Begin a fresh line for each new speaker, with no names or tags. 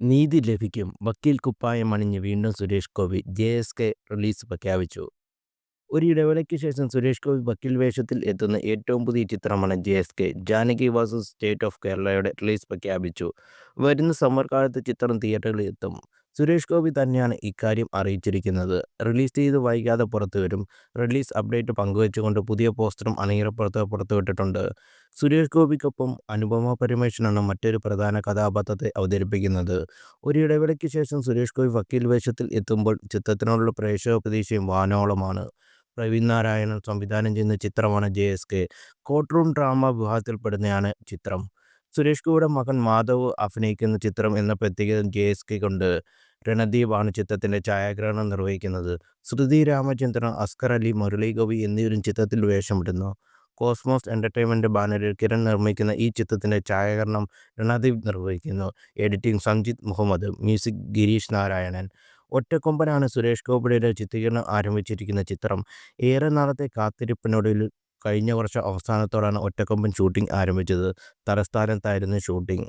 നീതി ലഭിക്കും. വക്കീൽ കുപ്പായം അണിഞ്ഞ് വീണ്ടും Suresh Gopi J S K release പ്രഖ്യാപിച്ചു. ഒരു ഇടവേളയ്ക്ക് ശേഷം സുരേഷ് ഗോപി വക്കീൽ വേഷത്തിൽ എത്തുന്ന ഏറ്റവും പുതിയ ചിത്രമാണ് J S K. Janaki Vasu state of കേരളയുടെ റിലീസ് പ്രഖ്യാപിച്ചു. വരുന്ന സമ്മർ കാലത്ത് ചിത്രം തിയേറ്ററുകളിൽ എത്തും. സുരേഷ് ഗോപി തന്നെയാണ് ഇക്കാര്യം അറിയിച്ചിരിക്കുന്നത്. റിലീസ് ചെയ്ത് വൈകാതെ പുറത്തു വരും. റിലീസ് അപ്ഡേറ്റ് പങ്കുവെച്ചുകൊണ്ട് പുതിയ പോസ്റ്ററും അണിയറപ്പുറത്ത് പുറത്തുവിട്ടിട്ടുണ്ട്. സുരേഷ് ഗോപിക്കൊപ്പം അനുപമ പരമേശ്വരനാണ് മറ്റൊരു പ്രധാന കഥാപാത്രത്തെ അവതരിപ്പിക്കുന്നത്. ഒരു ഇടവേളയ്ക്ക് ശേഷം സുരേഷ് ഗോപി വക്കീൽ വേഷത്തിൽ എത്തുമ്പോൾ ചിത്രത്തിനോടുള്ള പ്രേക്ഷക പ്രതീക്ഷയും വാനോളമാണ്. പ്രവീൺ നാരായണൻ സംവിധാനം ചെയ്യുന്ന ചിത്രമാണ് J S K. Court room drama വിഭാഗത്തിൽപ്പെടുന്നതാണ് ചിത്രം. സുരേഷ് ഗോപിയുടെ മകൻ മാധവ് അഭിനയിക്കുന്ന ചിത്രം എന്ന പ്രത്യേകത ജെ എസ് കെക്കുണ്ട്. രണദീപ് ആണ് ചിത്രത്തിന്റെ ഛായാഗ്രഹണം നിർവഹിക്കുന്നത്. ശ്രുതി രാമചന്ദ്രൻ അസ്കർ അലി മുരളി ഗവി എന്നിവരും ചിത്രത്തിൽ വേഷമിടുന്നു. കോസ്മോസ് എന്റർടൈൻമെന്റ് ബാനറിൽ കിരൺ നിർമ്മിക്കുന്ന ഈ ചിത്രത്തിന്റെ ഛായാകരണം രണദീപ് നിർവഹിക്കുന്നു. Editing Samjith Muhammad music Gireesh Narayanan. ഒറ്റക്കൊമ്പനാണ് Suresh ഗോപിയുടെ ചിത്രീകരണം ആരംഭിച്ചിരിക്കുന്ന ചിത്രം. ഏറെ നാളത്തെ കാത്തിരിപ്പിനൊടുവിൽ കഴിഞ്ഞ വർഷം അവസാനത്തോടാണ് ഒറ്റക്കൊമ്പൻ ഷൂട്ടിംഗ് ആരംഭിച്ചത്. തലസ്ഥാനത്തായിരുന്നു ഷൂട്ടിംഗ്.